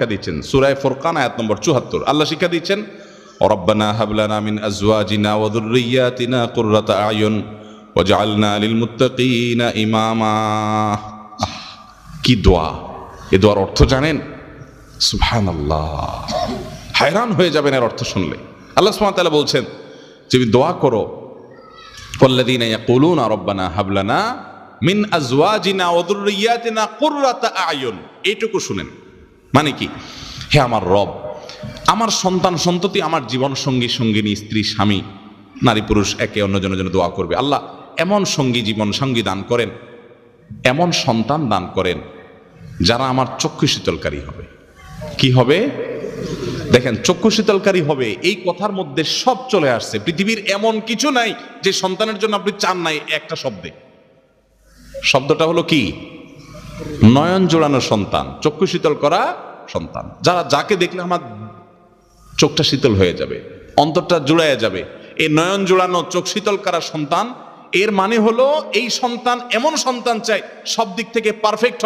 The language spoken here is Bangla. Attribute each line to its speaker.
Speaker 1: শিক্ষা দিচ্ছেন সুরায় ফোরকান আয়াত নম্বর চুহাত্তর আল্লাহ শিক্ষা দিচ্ছেন রব্বানা হাবলানা মিন আজওয়াজিনা ওয়া যুররিয়াতিনা কুররাতা আয়ুন ওয়াজআলনা লিল মুত্তাকিনা ইমামা আহ, কি দোয়া এ দোয়ার অর্থ জানেন সুবহানাল্লাহ হায়রান হয়ে যাবেন এর অর্থ শুনলে আল্লাহ সুবহানাহু ওয়া তাআলা বলছেন যে তুমি দোয়া করো والذين يقولون ربنا هب لنا মিন আজওয়াজিনা ওয়া যুররিয়াতিনা কুররাতা আয়ুন এইটুকু শুনেন মানে কি? হে আমার রব, আমার সন্তান সন্ততি আমার জীবন সঙ্গী, সঙ্গিনী, স্ত্রী, স্বামী, নারী, পুরুষ, একে অন্যজনের জন্য দোয়া করবে। আল্লাহ এমন সঙ্গী, জীবন সঙ্গী দান করেন, এমন সন্তান দান করেন, যারা আমার চক্ষু শীতলকারী হবে। কি হবে? দেখেন, চক্ষু শীতলকারী হবে, এই কথার মধ্যে সব চলে আসছে। পৃথিবীর এমন কিছু নাই যে সন্তানের জন্য আপনি চান নাই একটা শব্দে। শব্দটা হলো কি? নয়ন জোড়ানো সন্তান, চক্ষু শীতল করা সন্তান। যারা যাকে দেখলে আমার চোখটা শীতল হয়ে যাবে, অন্তরটা জুড়াইয়া যাবে, এই নয়ন জোড়ানো চোখ শীতল করা সন্তান, এর মানে হলো এই সন্তান এমন সন্তান চাই সব দিক থেকে পারফেক্ট